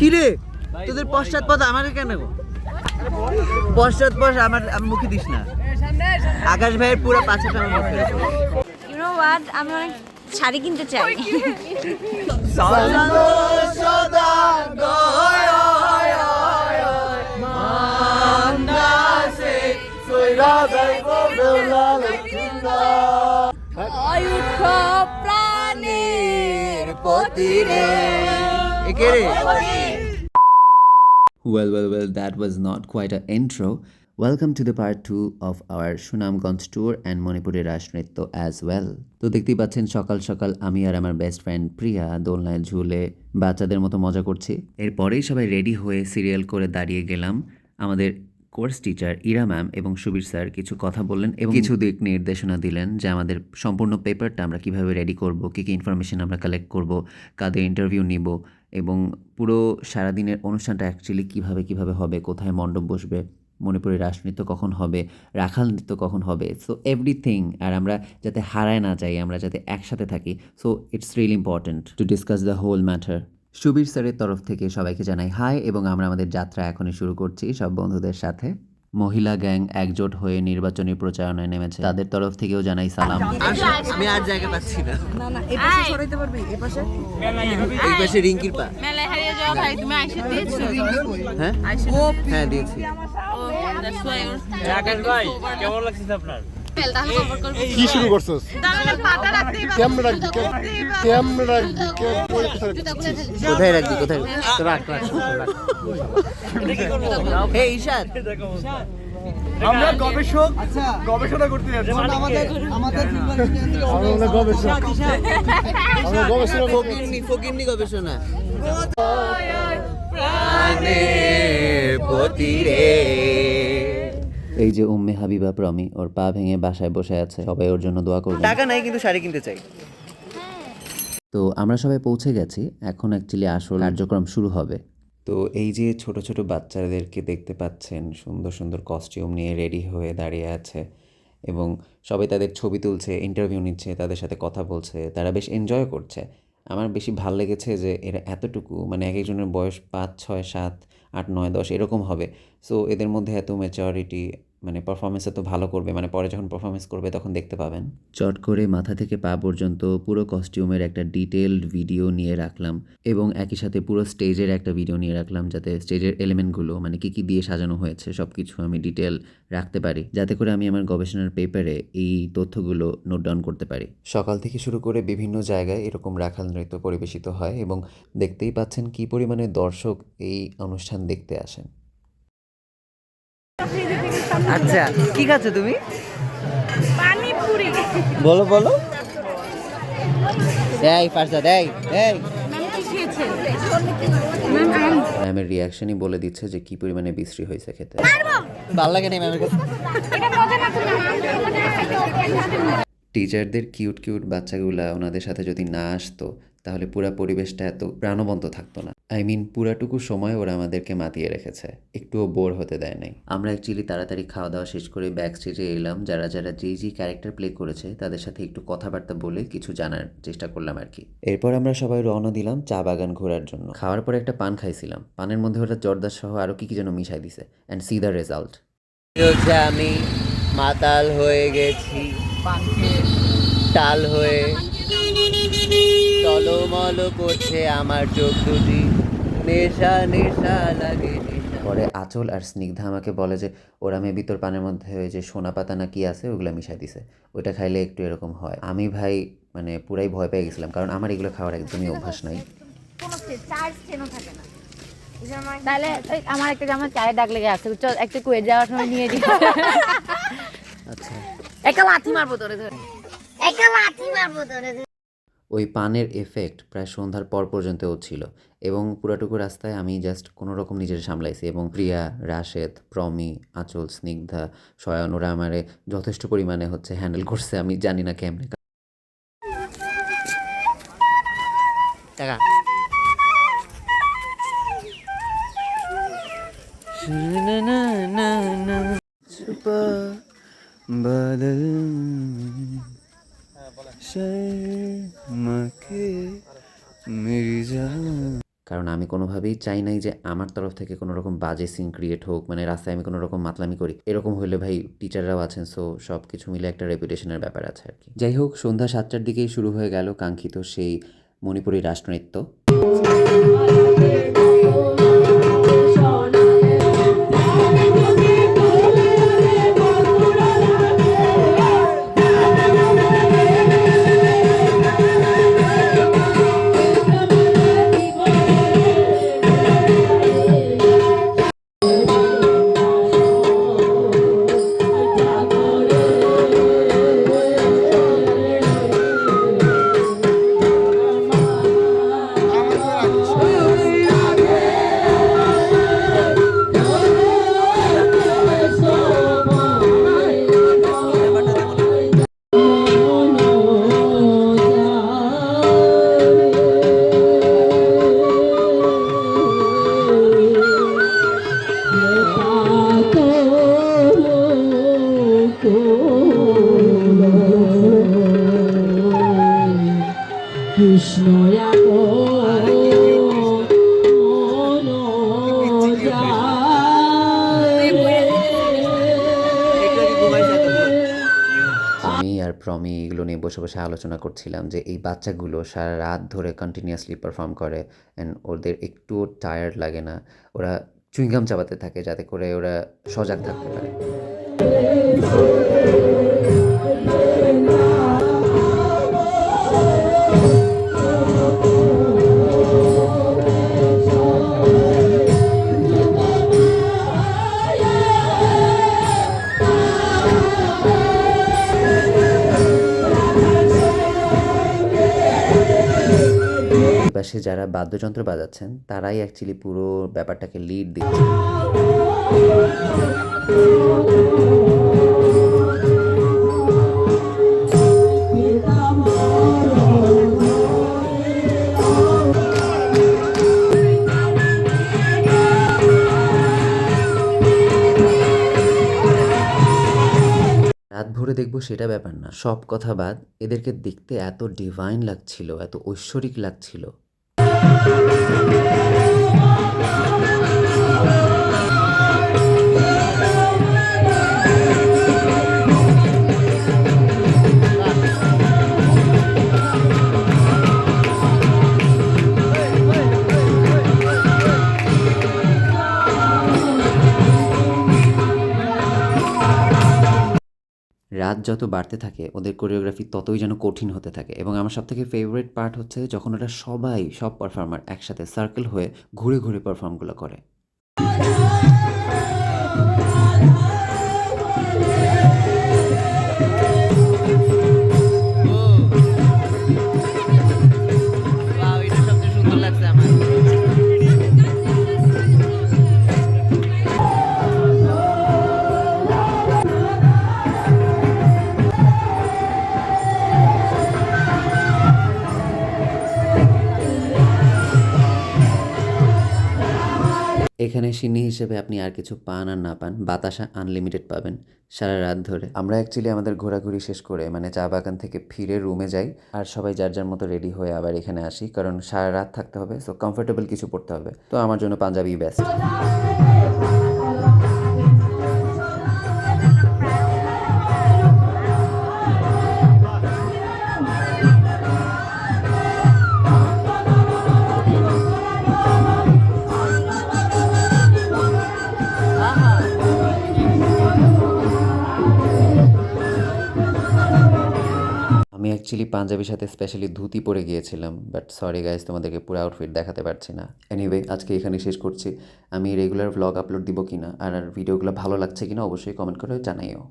কিরে? তোদের পশ্চাৎ পশ্চাৎপদ আমার কেন গো? পশ্চাৎ পশ্চাৎপদ আমার আমি মুখে দিস না। আকাশ ভাইয়ের পুরো পাঁচটা আমার মুখে ইউ নো হোয়াট আমি অনেক শাড়ি কিনতে চাই। অয়ুক্ষ প্রাণের পতিরে একে রে Well, well, well, that was not quite an intro. Welcome to the part 2 of our Sunamganj tour and Manipuri Rash Nritya as well. তো দেখতেই পাচ্ছেন সকাল সকাল আমি আর আমার বেস্ট ফ্রেন্ড প্রিয়া দোলনায় ঝুলে বাচ্চাদের মতো মজা করছি এরপরেই সবাই রেডি হয়ে সিরিয়াল করে দাঁড়িয়ে গেলাম আমাদের কোর্স টিচার ইরা ম্যাম এবং সুবীর স্যার কিছু কথা বললেন এবং কিছু দিক নির্দেশনা দিলেন যে আমাদের সম্পূর্ণ পেপারটা আমরা কীভাবে রেডি করব কী কী ইনফরমেশন আমরা কালেক্ট করব কাদের ইন্টারভিউ নিব এবং পুরো সারাদিনের অনুষ্ঠানটা অ্যাকচুয়ালি কীভাবে কীভাবে হবে, কোথায় মণ্ডপ বসবে মণিপুরের রাসনৃত্য কখন হবে, রাখাল নৃত্য কখন হবে সো এভরিথিং আর আমরা যাতে হারায় না যাই, আমরা যাতে একসাথে থাকি so it's really important to discuss the whole matter Subir স্যারের তরফ থেকে সবাইকে জানাই হাই এবং আমরা আমাদের যাত্রা এখনই শুরু করছি সব বন্ধুদের সাথে। মহিলা গ্যাং একজোট হয়ে নির্বাচনী প্রচারণায় নেমেছে। তাদের তরফ থেকেও জানাই সালাম। আমি আর জায়গা পাচ্ছি না। আয়, এই পাশে? এই পাশে রিঙ্কির পা। মেলায় হারিয়ে যাওয়া ভাই তুমি আইসা দিয়েছ? হ্যাঁ হ্যাঁ দিয়েছি। ও দ্যাটস ওয়াই আকাশ ভাই কেমন লাগছে আপনার? কি শুরু করছস? তাহলে পাটা রাখতেই কেমন রাখবি কেমন রাখবি কোথায় রাখবি? কোথায় রাখ রাখ এই ঈশাদ আমরা গবেষক গবেষণা করতে যাচ্ছি। আমাদের আমাদের আমরা গবেষক আমরা গবেষণা ফকিরনি ফকিরনি গবেষণা। প্রাণের পতিরে। এই যে উম্মে হাবিবা প্রমি ওর পা ভেঙে বাসায় বসে আছে সবাই ওর জন্য দোয়া করবে টাকা নাই কিন্তু শাড়ি কিনতে চাই। তো আমরা সবাই পৌঁছে গেছি এখন অ্যাকচুয়ালি আসল কার্যক্রম শুরু হবে। তো এই যে ছোট ছোট বাচ্চাদেরকে দেখতে পাচ্ছেন সুন্দর সুন্দর কস্টিউম নিয়ে রেডি হয়ে দাঁড়িয়ে আছে এবং সবাই তাদের ছবি তুলছে ইন্টারভিউ নিচ্ছে তাদের সাথে কথা বলছে তারা বেশ এনজয় করছে। আমার বেশি ভালো লেগেছে যে এরা এতটুকু মানে এক একজনের বয়স পাঁচ ছয় সাত আট নয় দশ এরকম হবে। সো এদের মধ্যে এত ম্যাচরিটি মানে পারফরমেন্স এত ভালো করবে মানে পরে যখন পারফরমেন্স করবে তখন দেখতে পাবেন। চট করে মাথা থেকে পা পর্যন্ত পুরো কস্টিউমের একটা ডিটেলড ভিডিও নিয়ে রাখলাম এবং একই সাথে পুরো স্টেজের একটা ভিডিও নিয়ে রাখলাম যাতে স্টেজের এলিমেন্টগুলো মানে কী কী দিয়ে সাজানো হয়েছে সব কিছু আমি ডিটেল রাখতে পারি যাতে করে আমি আমার গবেষণার পেপারে এই তথ্যগুলো নোট ডাউন করতে পারি। সকাল থেকে শুরু করে বিভিন্ন জায়গায় এরকম রাখাল নৃত্য পরিবেশিত হয় এবং দেখতেই পাচ্ছেন কী পরিমাণে দর্শক এই অনুষ্ঠান দেখতে আসেন। আচ্ছা কি খাচ্ছ তুমি? পানিপুরি। বলো বলো। এই খেয়েছেন ম্যামের রিয়াকশনই বলে দিচ্ছে যে কী পরিমাণে বিশ্রী হয়েছে খেতে। ভালো লাগে না ম্যামের কাছে টিচারদের কিউট কিউট বাচ্চাগুলা ওনাদের সাথে যদি না আসতো তাহলে পুরো পরিবেশটা এত প্রাণবন্ত থাকতো না। আই মিন পুরাটুকু সময় ওরা আমাদেরকে মাতিয়ে রেখেছে। একটুও বোর হতে দেয় নাই। আমরা অ্যাকচুয়ালি তাড়াতাড়ি খাওয়া দাওয়া শেষ করে ব্যাক স্টেজে এলাম। যারা যারা যেই যেই ক্যারেক্টার প্লে করেছে তাদের সাথে একটু কথাবার্তা বলে কিছু জানার চেষ্টা করলাম আর কি। এরপর আমরা সবাই রওনা দিলাম চা বাগান ঘোরার জন্য। খাওয়ার পরে একটা পান খাইছিলাম। পানের মধ্যে ওরা জর্দা সহ আরও কি কি যেন মিশাই দিছে। অ্যান্ড সি দ্য রেজাল্ট হচ্ছে আমি মাতাল হয়ে গেছি। টাল হয়ে টলমল করছে আমার চোখ দুটি। নেশা নেশা লাগে পরে আঁচল আর স্নিগ্ধা আমাকে বলে যে ওরা মেবি তোর পানের মধ্যে ওই যে সোনা পাতা না কি আছে ওগুলো মিশাই দিছে। ওইটা খাইলে একটু এরকম হয়। আমি ভাই মানে পুরাই ভয় পেয়ে গেছিলাম কারণ আমার এগুলো খাওয়ার একদমই অভ্যাস নাই। তাহলে আমার একটা জামা চায়ে ডাক লেগে আছে চল একটা কুয়ে যাওয়ার সময় নিয়ে দিই আচ্ছা। একটা লাথি মারবো তোরে ধরে। একটা লাঠি মারবো তোরে ওই পানের এফেক্ট প্রায় সন্ধ্যার পর পর্যন্তও ছিল এবং পুরাটুকু রাস্তায় আমি জাস্ট কোনো রকম নিজের সামলাইছি এবং প্রিয়া, রাশেদ, প্রমি, আঁচল, স্নিগ্ধা সয়ন ওরা আমারে যথেষ্ট পরিমাণে হচ্ছে হ্যান্ডেল করছে, আমি জানি না কেমনে টাকা। যা। কারণ আমি কোনোভাবেই চাই নাই যে আমার তরফ থেকে কোনো রকম বাজে সিন ক্রিয়েট হোক মানে রাস্তায় আমি কোনো রকম মাতলামি করি। এরকম হলে ভাই টিচাররাও আছেন সো সব কিছু মিলে একটা রেপুটেশনের ব্যাপার আছে আর কি। যাই হোক সন্ধ্যা সাতটার দিকেই শুরু হয়ে গেল কাঙ্ক্ষিত সেই মণিপুরী রাষ্ট্রনৃত্য। আমি আর প্রমি এগুলো নিয়ে বসে বসে আলোচনা করছিলাম যে এই বাচ্চাগুলো সারা রাত ধরে কন্টিনিউয়াসলি পারফর্ম করে অ্যান্ড ওদের একটুও টায়ার্ড লাগে না। ওরা চুইংগাম চাবাতে থাকে যাতে করে ওরা সজাগ থাকতে পারে। পাশে যারা বাদ্যযন্ত্র বাজাচ্ছেন, তারাই অ্যাকচুয়ালি পুরো ব্যাপারটাকে লিড দিচ্ছে। রাত ভরে দেখব সেটা ব্যাপার না, সব কথা বাদ, এদেরকে দেখতে এত ডিভাইন লাগছিল, এত ঐশ্বরিক লাগছিল। রাত যত বাড়তে থাকে, ওদের কোরিওগ্রাফি ততই যেন কঠিন হতে থাকে। এবং আমার সব থেকে ফেভারিট পার্ট হচ্ছে যখন ওরা সবাই, সব পারফর্মার একসাথে সার্কেল হয়ে ঘুরে ঘুরে পারফর্মগুলো করে। এখানে সিন্নি হিসেবে আপনি আর কিছু পান আর না পান, বাতাসা আনলিমিটেড পাবেন সারা রাত ধরে। আমরা অ্যাকচুয়ালি আমাদের ঘোরাঘুরি শেষ করে মানে চা বাগান থেকে ফিরে রুমে যাই আর সবাই যার যার মতো রেডি হয়ে আবার এখানে আসি, কারণ সারা রাত থাকতে হবে সো কমফোর্টেবল কিছু পড়তে হবে। তো আমার জন্য পাঞ্জাবি বেস্ট অ্যাকচুয়ালি পাঞ্জাবির সাথে স্পেশালি ধুতি পরে গিয়েছিলাম বাট সরি গাইজ তোমাদেরকে পুরো আউটফিট দেখাতে পারছি না। এনিওয়ে আজকে এখানে শেষ করছি। আমি রেগুলার ভ্লগ আপলোড দিব কিনা, আর ভিডিওগুলো ভালো লাগছে কিনা অবশ্যই কমেন্ট করে জানাইও।